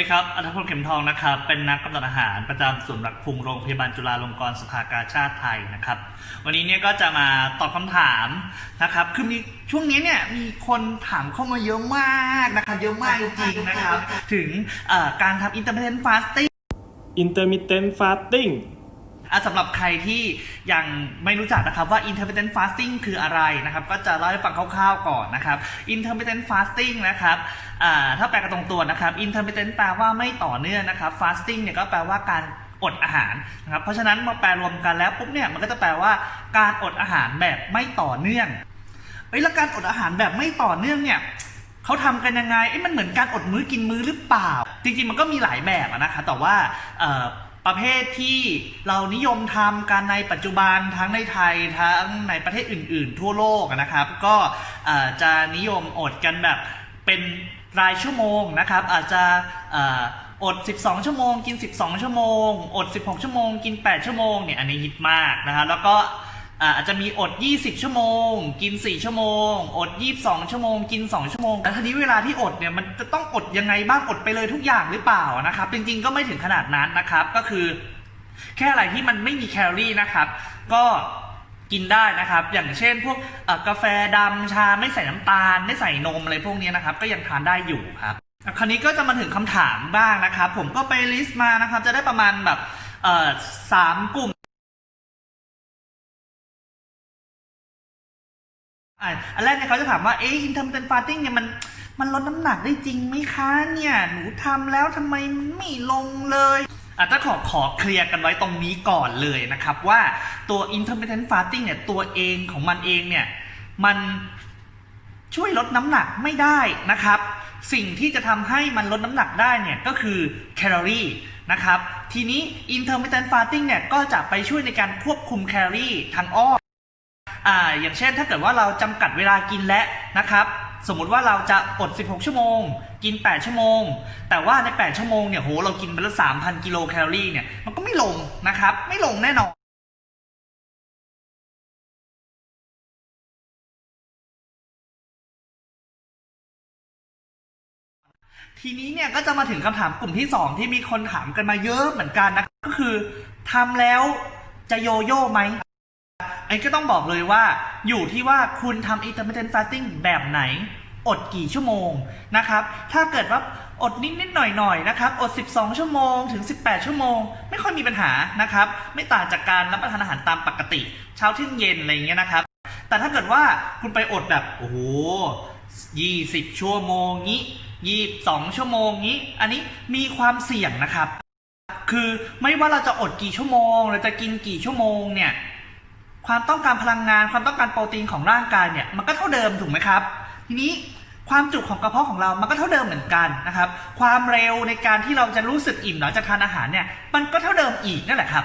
ดีครับอัธพลเข็มทองนะครับ เป็นนักกำจัดอาหารประจำศูนย์รักพุงโรงพยาบาลจุฬาลงกรณ์สภากาชาติไทยนะครับ วันนี้เนี่ยก็จะมาตอบคำถามนะครับ คือมีช่วงนี้เนี่ยมีคนถามเข้ามาเยอะมากนะครับ เยอะมากจริงๆนะครับ ถึงการทำ intermittent fasting intermittent fasting สำหรับใครที่ยังไม่รู้จักนะครับว่า intermittent fasting คืออะไรนะครับ ก็จะเล่าให้ฟังคร่าวๆก่อนนะครับ intermittent fasting นะครับอ่าถ้าแปลกันตรงตัวนะครับ intermittent แปลว่าไม่ต่อเนื่องนะครับ fasting เนี่ยก็แปลว่าการอดอาหารนะครับเพราะฉะนั้นมาแปลรวมกันแล้วปุ๊บเนี่ยมันก็จะแปลว่าการอดอาหารแบบไม่ต่อเนื่องเอ้ยแล้วการอดอาหารแบบไม่ต่อเนื่องเนี่ยเขาทำกันยังไงเอ้ยมันเหมือนการอดมื้อกินมื้อหรือเปล่า จริงๆมันก็มีหลายแบบนะคะแต่ว่าเอ่อ ประเภทที่เรานิยมทำกันในปัจจุบันทั้งในไทยทั้งในประเทศอื่น ๆ ทั่วโลกนะครับ ก็จะนิยมอดกันแบบเป็นรายชั่วโมงนะครับ อาจจะอด 12 ชั่วโมง กิน 12 ชั่วโมง อด 16 ชั่วโมง กิน 8 ชั่วโมงเนี่ยอันนี้ฮิตมากนะฮะแล้วก็ อาจจะมีอด 20 ชั่วโมง กิน 4 ชั่วโมง อด 22 ชั่วโมง กิน 2 ชั่วโมงแต่ทีนี้เวลาที่อดเนี่ยมันจะต้องอดยังไงบ้างอดไปเลยทุกอย่างหรือเปล่านะครับ จริง ๆ ก็ไม่ถึงขนาดนั้นนะครับ ก็คือ แค่อะไรที่มันไม่มีแคลอรี่นะครับ ก็กินได้นะครับ อย่างเช่น พวกกาแฟดำชาไม่ใส่น้ำตาล ไม่ใส่นมอะไรพวกนี้นะครับ ก็ยังทานได้อยู่ครับคราวนี้ก็จะมาถึงคำถามบ้างนะครับ ผมก็ไปลิสต์มานะครับ จะได้ประมาณแบบสามกลุ่ม อันแรกเนี่ยเขาจะถามว่าเอ๊ะ intermittent fasting เนี่ยมันมันลดน้ำหนักได้จริงไหมคะเนี่ยหนูทำแล้วทำไมไม่ลงเลยอะถ้าขอขอเคลียร์กันไว้ตรงนี้ก่อนเลยนะครับ ว่าตัว intermittent fasting เนี่ยตัวเองของมันเองเนี่ยมันช่วยลดน้ำหนักไม่ได้นะครับ สิ่งที่จะทำให้มันลดน้ำหนักได้เนี่ยก็คือแคลอรี่นะครับทีนี้ intermittent fasting เนี่ยก็จะไปช่วยในการควบคุมแคลอรี่ทางอ้อม อ่าอย่างเช่นถ้าเกิดว่าเราจำกัดเวลากินแล้วนะครับ สมมติว่าเราจะอด 16 ชั่วโมง กิน 8 ชั่วโมง แต่ว่าใน 8 ชั่วโมงเนี่ยโหเรากินไปล้ว3,000 กิโลแคลอรี่เนี่ยมันก็ไม่ลงนะครับ ไม่ลงแน่นอนทีนี้เนี่ยก็จะมาถึงคำถามกลุ่มที่ 2 ที่มีคนถามกันมาเยอะเหมือนกันนะก็คือทำแล้วจะโยโย่ไหม ไอ้ก็ต้องบอกเลยว่า อยู่ที่ว่าคุณทำ intermittent fasting แบบไหน อดกี่ชั่วโมงนะครับ ถ้าเกิดว่าอดนิดนิดๆหน่อยหน่อยๆนะครับ อด 12 ชั่วโมงถึง 18 ชั่วโมง ไม่ค่อยมีปัญหานะครับ ไม่ต่างจากการรับประทานอาหารตามปกติ เช้าเที่ยงเย็นอะไรอย่างเงี้ยนะครับ แต่ถ้าเกิดว่าคุณไปอดแบบโอ้โห20 ชั่วโมงนี้22 ชั่วโมงนี้ อันนี้มีความเสี่ยงนะครับ คือไม่ว่าเราจะอดกี่ชั่วโมงเราจะกินกี่ชั่วโมงเนี่ย ความต้องการพลังงาน ความต้องการโปรตีนของร่างกายเนี่ยมันก็เท่าเดิมถูกไหมครับ ทีนี้ความจุของกระเพาะของเรามันก็เท่าเดิมเหมือนกันนะครับ ความเร็วในการที่เราจะรู้สึกอิ่มหลังจากทานอาหารเนี่ยมันก็เท่าเดิมอีกนั่นแหละครับ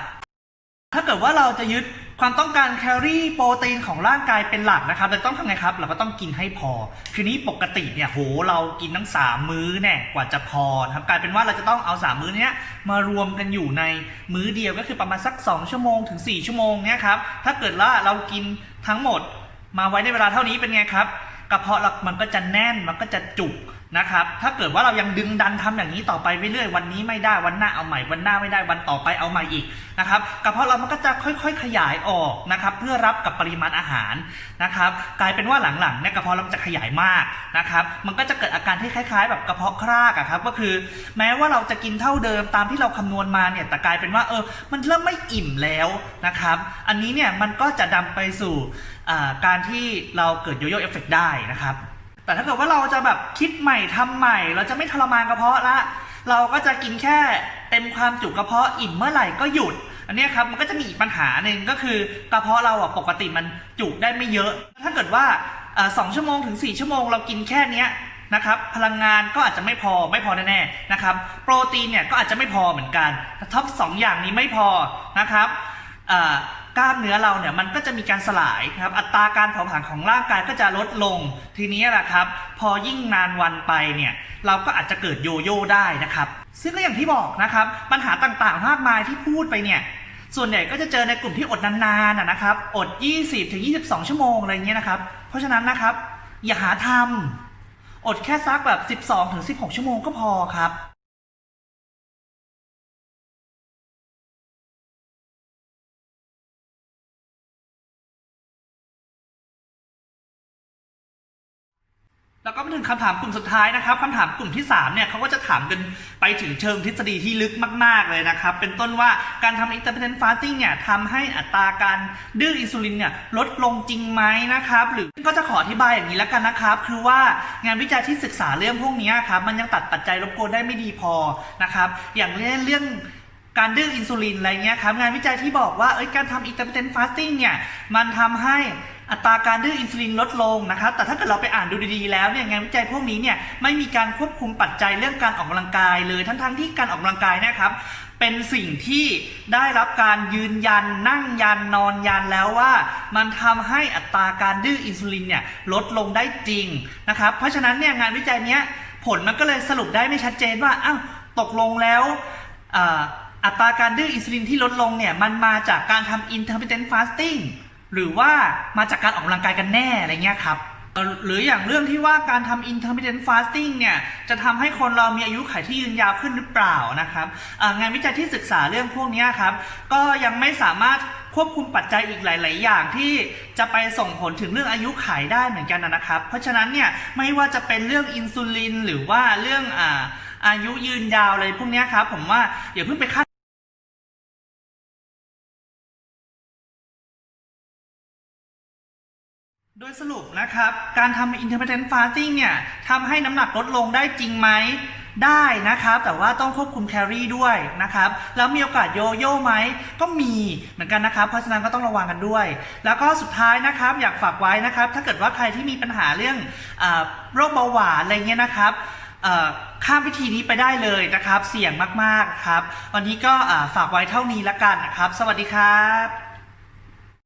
ถ้าเกิดว่าเราจะยึด ความต้องการแคลอรี่โปรตีนของร่างกายเป็นหลักนะครับเราต้องทำไงครับ เราก็ต้องกินให้พอ คือนี้ปกติเนี่ยโหเรากินทั้งสามมื้อเนี่ยกว่าจะพอครับกลายเป็นว่าเราจะต้องเอาสามมื้อเนี้ยมารวมกันอยู่ในมื้อเดียวก็คือประมาณสัก 2 ชั่วโมงถึง 4 ชั่วโมงเนี่ยครับถ้าเกิดว่าเรากินทั้งหมดมาไว้ในเวลาเท่านี้เป็นไงครับกระเพาะเรามันก็จะแน่นมันก็จะจุก นะครับ ถ้าเกิดว่าเรายังดึงดันทำอย่างนี้ต่อไปเรื่อยๆ วันนี้ไม่ได้ วันหน้าเอาใหม่ วันหน้าไม่ได้ วันต่อไปเอาใหม่อีกนะครับ กระเพาะเรามันก็จะค่อยๆ ขยายออกนะครับ เพื่อรับกับปริมาณอาหารนะครับ กลายเป็นว่าหลังๆเนี่ยกระเพาะเรามันจะขยายมากนะครับ มันก็จะเกิดอาการที่คล้าย ๆ แบบกระเพาะครากอะครับ ก็คือ แม้ว่าเราจะกินเท่าเดิมตามที่เราคำนวณมาเนี่ย แต่กลายเป็นว่าเออ มันเริ่มไม่อิ่มแล้วนะครับ อันนี้เนี่ยมันก็จะนำไปสู่การที่เราเกิดโยโย่เอฟเฟกได้นะครับ แต่ถ้าเกิดว่าเราจะแบบคิดใหม่ทำใหม่ เราจะไม่ทรมานกระเพาะละ เราก็จะกินแค่เต็มความจุกระเพาะอิ่มเมื่อไหร่ก็หยุด อันนี้ครับมันก็จะมีอีกปัญหาหนึ่งก็คือกระเพาะเราอะปกติมันจุได้ไม่เยอะ ถ้าเกิดว่าสองชั่วโมงถึง 4 ชั่วโมงเรากินแค่เนี้ยนะครับพลังงานก็อาจจะไม่พอไม่พอแน่ๆนะครับโปรตีนเนี่ยก็อาจจะไม่พอเหมือนกันท็อปสองอย่างนี้ไม่พอนะครับ กล้ามเนื้อเราเนี่ยมันก็จะมีการสลายครับอัตราการเผาผลาญของร่างกายก็จะลดลง ทีนี้แหละครับ พอยิ่งนานวันไปเนี่ยเราก็อาจจะเกิดโยโย่ได้นะครับ ซึ่งก็อย่างที่บอกนะครับปัญหาต่างๆมากมายที่พูดไปเนี่ยส่วนใหญ่ก็จะเจอในกลุ่มที่อดนานๆนะนะครับ อด 20ถึง22 ชั่วโมงอะไรเงี้ยนะครับ เพราะฉะนั้นนะครับ อย่าหาทำอดแค่ซักแบบ 12ถึง16 ชั่วโมงก็พอครับ แล้วก็มาถึงคำถามกลุ่มสุดท้ายนะครับคำถามกลุ่มที่3เนี่ยเขาก็จะถามกันไปถึงเชิงทฤษฎีที่ลึกมาก ๆ เลยนะครับ เป็นต้นว่าการทำ intermittent fasting เนี่ยทำให้อัตราการดื้ออินซูลินเนี่ยลดลงจริงไหมนะครับ หรือก็จะขออธิบายอย่างนี้แล้วกันนะครับ คือว่างานวิจัยที่ศึกษาเรื่องพวกนี้ครับ มันยังตัดปัจจัยรบกวนได้ไม่ดีพอนะครับ อย่างเรื่องเรื่องการดื้ออินซูลินอะไรเงี้ยครับงานวิจัยที่บอกว่าเอ้ยการทำ intermittent fasting เนี่ยมันทำให้ อัตราการดื้ออินซูลินลดลงนะครับ แต่ถ้าเกิดเราไปอ่านดูดีๆแล้วเนี่ยงานวิจัยพวกนี้เนี่ยไม่มีการควบคุมปัจจัยเรื่องการออกกำลังกายเลยทั้งๆที่การออกกำลังกายนะครับเป็นสิ่งที่ได้รับการยืนยันนั่งยันนอนยันแล้วว่า มันทำให้อัตราการดื้ออินซูลินเนี่ยลดลงได้จริงนะครับ เพราะฉะนั้นเนี่ยงานวิจัยเนี้ยผลมันก็เลยสรุปได้ไม่ชัดเจนว่าอ้าวตกลงแล้วอัตราการดื้ออินซูลินที่ลดลงเนี่ยมันมาจากการทำ intermittent fasting หรือว่ามาจากการออกกำลังกายกันแน่อะไรเงี้ยครับหรืออย่างเรื่องที่ว่าการทำ intermittent fasting เนี่ยจะทำให้คนเรามีอายุขัยที่ยืนยาวขึ้นหรือเปล่านะครับงานวิจัยที่ศึกษาเรื่องพวกนี้ครับ ก็ยังไม่สามารถควบคุมปัจจัยอีกหลาย ๆ อย่างที่จะไปส่งผลถึงเรื่องอายุขัยได้เหมือนกันนะครับ เพราะฉะนั้นเนี่ยไม่ว่าจะเป็นเรื่องอินซูลินหรือว่าเรื่องอาอายุยืนยาวอะไรพวกนี้ครับผมว่าอย่าเพิ่งไปคาด สรุปนะครับ การทำ intermittent fasting เนี่ยทำให้น้ำหนักลดลงได้จริงไหมได้นะครับ แต่ว่าต้องควบคุมแคลอรี่ด้วยนะครับ แล้วมีโอกาสโยโย่ไหมก็มีเหมือนกันนะครับ เพราะฉะนั้นก็ต้องระวังกันด้วย แล้วก็สุดท้ายนะครับ อยากฝากไว้นะครับ ถ้าเกิดว่าใครที่มีปัญหาเรื่องอโรคเบาหวานอะไรเงี้ยนะครับข้ามวิธีนี้ไปได้เลยนะครับ เสี่ยงมากๆครับ วันนี้ก็ฝากไว้เท่านี้ละกันนะครับ สวัสดีครับ